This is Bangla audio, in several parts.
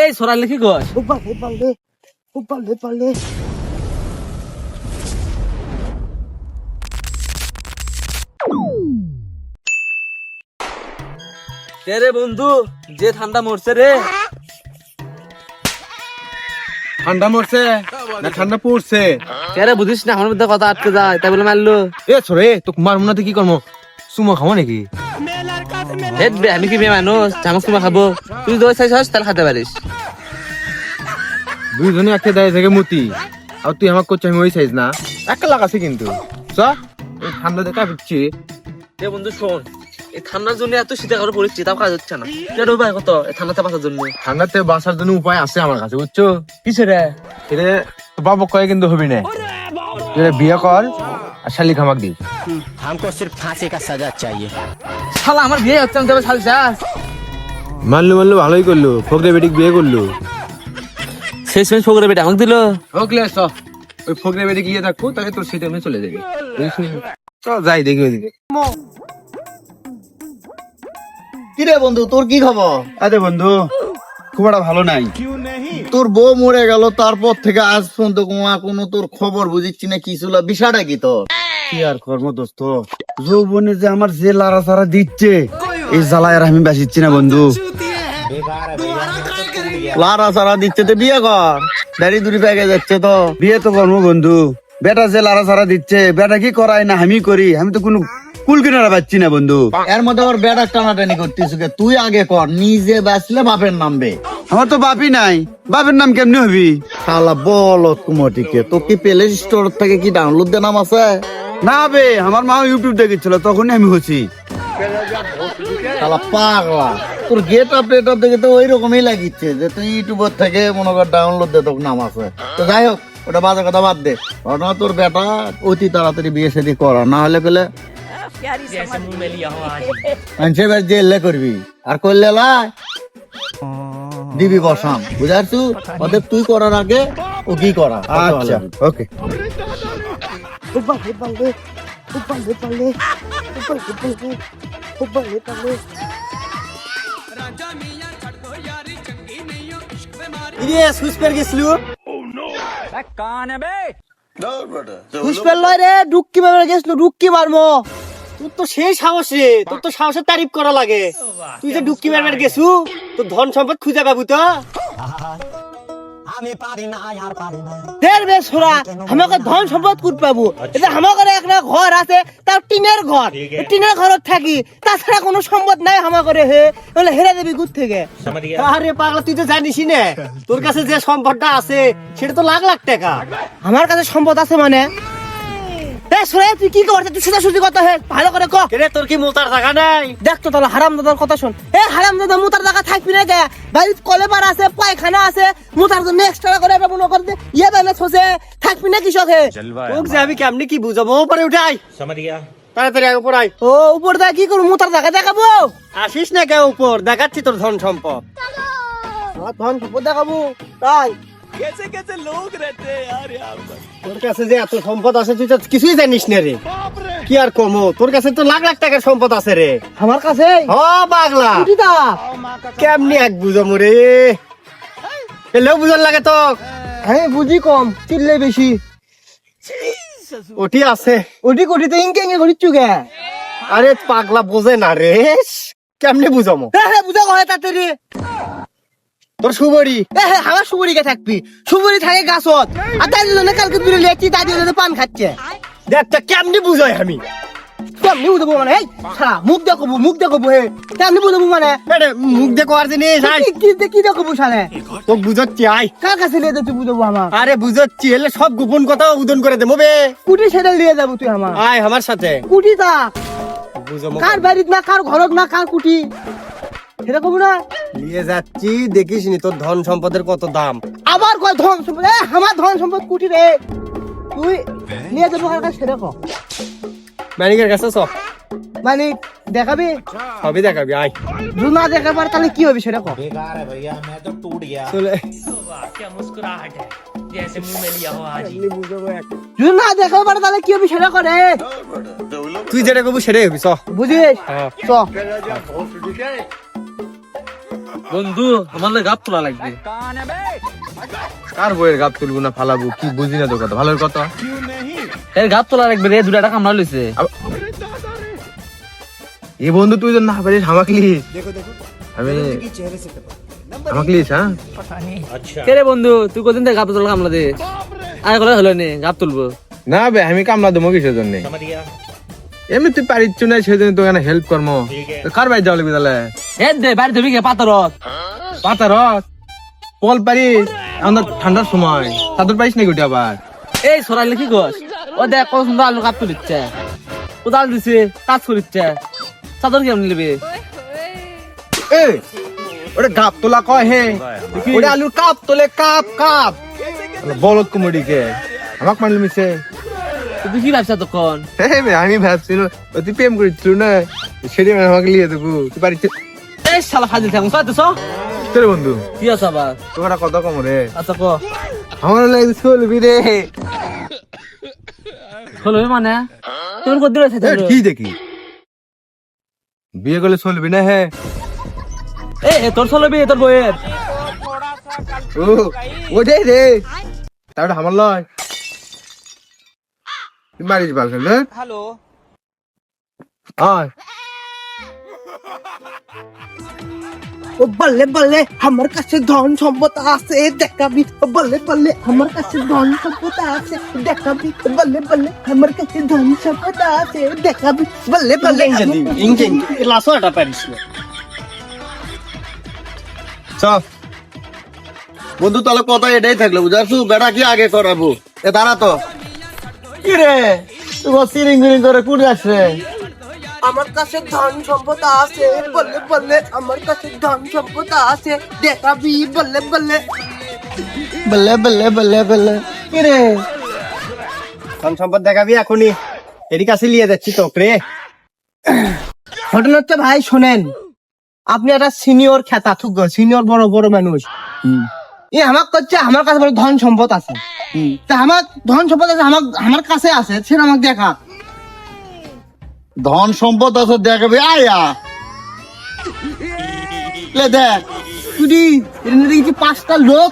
এই পারলে পারলে কে রে বন্ধু যে ঠান্ডা মরছে রে? ঠান্ডা মরছে না ঠান্ডা পড়ছে? কে বুঝিস না আমার মধ্যে কথা আটকে যায় তাই বলে মারলো। এ ছোরে তোকে মারবো না তো কি করব? সুমো খাব নাকি? হেট বে আমি কি মেয়ে মানুষ চামচ তোমার খাব। তুই দই চাইছস তাহলে খেতে পারিস দুইজনে একটা দাঁড়িয়ে থেকে মতি। আর তুই করছিস আমি ওই সাইজ না। একটা লাগাছি কিন্তু। চ ঠান্ডা দেখা পিচ্ছি এ বন্ধু শোন এই ঠান্ডার জন্য এত শীতে কারও পড়েছি তাও কাজ হচ্ছে না। উপায় কত এই ঠান্ডাতে বাঁচার জন্য। ঠান্ডাতে বাঁচার জন্য উপায় আছে আমার কাছে বুঝছ কিসে রে এটা বাবা কয়ে কিন্তু হবি না বিয়ে কর আর শালি খামাক দি हमको सिर्फ फांसी का सजा चाहिए শালা আমার বিয়ে হচ্ছে আমি তবে শাল চাস মানলু মানলু ভালোই করলো ফকরে বেটিক বিয়ে করলো শেষ মেশ ফোকরে বেটা আমাকে দিল ওকে চ ওই ফকরে বেটিক গিয়ে থাকবো তাকে তোর সেটা আমি চলে যাবে চল যাই দেখি ওইদিকে কিরে বন্ধু তোর কি খবর আরে বন্ধু খুব একটা ভালো নাই। তোর বউ মরে গেল তারপর থেকে আজ পর্যন্ত কোনো তোর খবর বুঝিচ্ছি না কি ছিল বিষয়টা কি তোর? কি আর কর্ম দোস্ত? যৌবনে যে আমার যে লারা সারা দিচ্ছে এই জ্বালায় আর আমি বাসিচ্ছি না বন্ধু। লারা সারা দিচ্ছে তো বিয়ে কর। দাড়ি দুড়ি পেকে যাচ্ছে তো। বিয়ে তো কর্ম বন্ধু। বেটা যে লারা সারা দিচ্ছে বেটা কি করায় না আমি করি। আমি তো কোনো কুল কিনারা পাচ্ছি না বন্ধু। এর মধ্যে আবার বেড়া টানাটানি করতিস কে? তুই আগে কর নিজে বাঁচলে বাপের নামবে আমার তো বাপই নাই। বাপের নাম কেমনি হবি? শালা বল কুমটিকে তো কি প্লে স্টোর থেকে কি ডাউনলোড দে নাম আছে? না বে আমার মা ইউটিউব দেখেছিল তখনই আমি হচ্ছি। শালা পাগলা তোর গেট আপ আপ দেখে তো ওই রকমই লাগিচ্ছে যে তুই ইউটিউবের থেকে মনে কর ডাউনলোড দে তোর নাম আছে। তো যাই হোক ওটা বাজে কথা বাদ দে। না তোর বেটা অতি তাড়াতাড়ি বিয়ে শাদী করা না হলে গেলে মানুষের বাড়ি জেলে করবি আর করলে লাই দিবি বসাম বুঝার বুঝাচ্ছু ওদের তুই করার আগে ও কি করা আচ্ছা ওকে পুষ্পের লয় রে ডুক্কি মারবে গেছিল ডুক্কি মারমো তোর তো সেই সাহস রে তোর তো সাহসের তারিফ করা লাগে। তুই যে ডুক্কি মারবে গেছু তোর ধন সম্পদ খুঁজে পাবো তো। দের বে ছোড়া আমাকে ধন সম্পদ কুট পাবো? এটা আমাকে একটা ঘর আছে তার টিনের ঘর। থাকি তাছাড়া কোনো সম্পদ নাই আমাকে হে। বলে হেরে দেবি গুড থেকে? আরে পাগলা তুই তো জানিস না তোর কাছে যে সম্পদটা আছে সেটা তো লাখ লাখ টাকা। আমার কাছে সম্পদ আছে মানে? এ সোরে তুই কি করছিস? তুই সোজা সুজি কথা হে ভালো করে ক। রে তোর কি মোতার জায়গা নাই? দেখ তো তাহলে হারাম দাদার কথা শুন। এ হারাম দাদা মোতার জায়গা থাকবি না গে। বাড়িতে কলেবার আছে পায়খানা আছে মোতার জন্য এক্সট্রা করে একটা মনে করে ইয়ে বেলে ছোসে থাকবি না কৃষক হে যে আমি কেমনি কি বুঝাবো? উপরে উঠাই তাড়াতাড়ি উপর ও উপর দা কি করব মোতার জায়গা দেখাবো? আসিস না কে উপর? দেখাচ্ছি তোর ধন সম্পদ। ধন সম্পদ দেখাবো? তাই। তোর কাছে যে এত সম্পদ আছে তুই তো কিছুই জানিস না রে। কি আর কমো? তোর কাছে তো লাখ লাখ টাকার সম্পদ আছে রে। আমার কাছে? হ পাগলা। কেমনি এক বুঝো রে এলেও বুঝন লাগে তো। হ্যাঁ বুঝি কম চিল্লে বেশি। ওটি আছে। ওটি কোটি তো ইনকে ইনকে করিচ্ছু গে আরে পাগলা বোঝে না রে। কেমনে বুঝামো? হ্যাঁ বুঝা কয় তাতে রে। তোর সুবরি। হ্যাঁ আমার সুবরি কে থাকবি? সুবরি থাকে গাছত। আর তাই জন্য কালকে দূরে তাই জন্য পান খাচ্ছে। দেখটা কেমনি বুঝাই আমি? কেমনি বুঝাবো মানে? এই সারা মুখ দেখাবো মুখ দেখাবো হে। কেমনি বুঝাবো মানে? মুখ দেখো আর জিনিস কি কি দেখাবো সারে তো বুঝাচ্ছি আই কার কাছে নিয়ে তুই বুঝাবো আমার? আরে বুঝাচ্ছি এলে সব গোপন কথা উদন করে দেবো বে। কুটি সেটা নিয়ে যাব তুই আমার। আয় আমার সাথে। কুটি তা কার বাড়িত না কার ঘরত না কার কুটি? সেটা কবু না নিয়ে যাচ্ছি দেখিস নি তোর ধন সম্পদের কত দাম আবার কয় ধন সম্পদ এ, আমার ধন সম্পদ কুটি রে তুই নিয়ে যাবো কার কাছে সেটা কর মানিকের কাছে সব মানিক দেখাবি সবই দেখাবি আয় যদি না দেখাবার তাহলে কি হবে সেটা কর बेकार है भैया मैं तो टूट गया চলে যদি না দেখাবার তাহলে কি হবে সেটা করে তুই যেটা কবি সেটাই হবি চ বুঝিস চ বন্ধু আমার গাপ তোলা লাগবে। কার বইয়ের গাপ তুলবো না ফালাবো কি বুঝি না তো কথা ভালো কথা? এর গাপ তোলা লাগবে রে দুটা টাকা আমরা লইছে। এ বন্ধু তুই তো না পারিস আমাকে লিস। আমি আমাকে লিস হ্যাঁ? কে রে বন্ধু তুই কদিন থেকে গাপ তোলা কামলা দে? আয় করে হলো নে গাপ তুলবো। না বে আমি কামলা দেবো কিসের জন্য? এমনিতে পারিচ্ছ না সেজন্য দোকানে হেল্প করম। কার বাড়ি যাওয়া লাগবে তাহলে? এ দে বাড়ি তুমি রথ পাতা রথ পল পারি আমাদের ঠান্ডার সময়। চাদর পাইস নাকি ওটা আবার? এই সরাই লিখি গোস ও দেখ কত সুন্দর আলু কাপ তুলিচ্ছে কোদাল দিছে কাজ করিচ্ছে। চাদর কেমন নেবে? এই ওটা গাপ তোলা কয় হে? ওটা আলুর কাপ তোলে কাপ কাপ। বলত কুমুড়িকে। আমাক মানলে মিছে। তুই কি ভাবছা তখন? আমি ভাবছিল তুই প্রেম করেছিল না? সেটি আমাকে লিয়ে দেবো তুই এই শালা ফাজিল থাকুন সত্যি স তোর বন্ধু। কি আছে আবার? তোরা কত কম রে? আচ্ছা ক। আমার লাগে চলবি রে। হলো মানে? তুমি কত দিন এ, কি দেখি? বিয়ে করলে চলবি না হে? এ তোর চলবি তোর বইয়ের ও ওটাই রে তারপরে আমার লয়। মারিস বাল খেলে হ্যালো। আয়। ও বল্লে বল্লে আমার কাছে ধন সম্পদ আছে দেখাবি ও বল্লে বল্লে আমার কাছে ধন সম্পদ আছে দেখাবি ও বল্লে বল্লে আমার কাছে ধন সম্পদ আছে দেখাবি বল্লে বল্লে ইংরেজি লাসো এটা পারিস চ বন্ধু তাহলে কথা এটাই থাকল বুঝাছু বেটা কি আগে করাবো? এ দাঁড়া তো। কি রে তুই সিরিং করে আসছে আমার কাছে ধন সম্পদ আছে বললে বললে আমার কাছে ধন সম্পদ আছে। দেখাবি বললে বললে বল্লে বল্লে বল্লে বল্লে কি রে ধন সম্পদ দেখাবি এখনই। এরই কাছে নিয়ে যাচ্ছি তো রে ঘটনা হচ্ছে ভাই শোনেন। আপনি একটা সিনিয়র খেতা থুক সিনিয়র বড় বড় মানুষ। এ আমার করছে আমার কাছে ধন সম্পদ আছে। তা আমার ধন সম্পদ আছে আমার আমার কাছে আছে সেটা আমাকে দেখা। ধন সম্পদ আছে দেখাবি আয়া। লে দেখ তুই দেখছি পাঁচটা লোক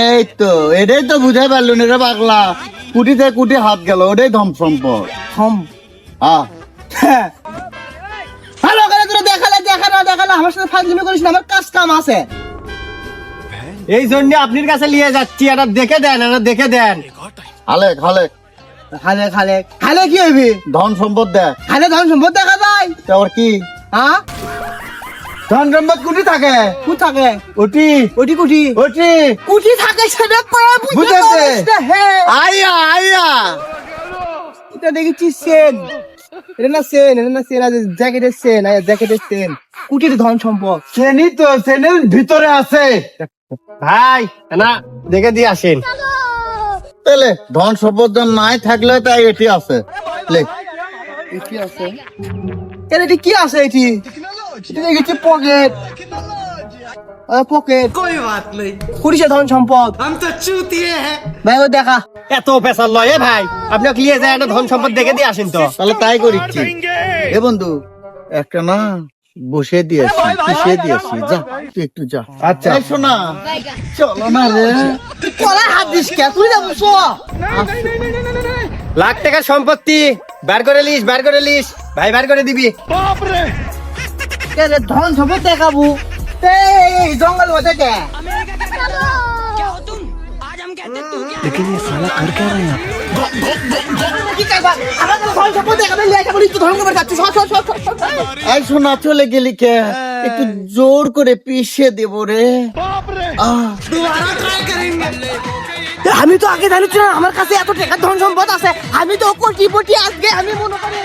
এই তো এটাই তো বুঝাই পারল না রে পাগলা। কুটিতে কুটি হাত গেল ওটাই ধন সম্পদ। হম হ্যাঁ। ভালো করে তোরা দেখালে দেখালে দেখালে আমার সাথে ফাজলিমি করিস না আমার কাজ কাম আছে। এই জন্য আপনার কাছে নিয়ে যাচ্ছি এটা দেখে দেন এটা দেখে দেন। হালে হালে খালে খালে খালে কি হইবি? ধন সম্পদ দেখ খালে ধন সম্পদ দেখা যায়? তারপর কি? হ্যাঁ? ধন সম্পদ কুটি থাকে? কু থাকে? ওটি। ওটি কুটি ওটি। কুটি থাকে সেটা বুঝতে হে। আইয়া আইয়া এটা দেখেছি সেন। এটা না সেন এটা না সেন আছে জ্যাকেটের সেন জ্যাকেটের সেন। কুটির ধন সম্পদ? শ্রেণি তো শ্রেণির ভিতরে আছে। ভাই না দেখে দিয়ে আসেন। তাহলে ধন সম্পদ নাই থাকলে তাই এটি আছে। এটি কি আছে এটি? দেখেছি পকেট ভাই দেখা। লয় এ ভাই। যায় ধন সম্পদ দেখে তো? তাহলে তাই করিচ্ছি। বন্ধু একটা না। বসে দিয়েছি পিছিয়ে দিয়েছি। যা তুই একটু যা। আচ্ছা। শোনা চলো না রে। কলা হাত দিস কে? তুই যাব শো লাখ টাকার সম্পত্তি বার করে লিস বার করে লিস ভাই বার করে দিবি। বাপ রে ধন সম্পদ দেখাবো এই জঙ্গল মধ্যে কে? কি করবা? আমার কাছে ধন সম্পদ দেখাবে, লিয়ে যাব, চলে গেলি কে? একটু জোর করে পিষে দেবো রে। আমি তো আগে জানি না, আমার কাছে এত টাকা ধন সম্পদ আছে। আমি তো কোটিপতি আজকে, আমি মনে করি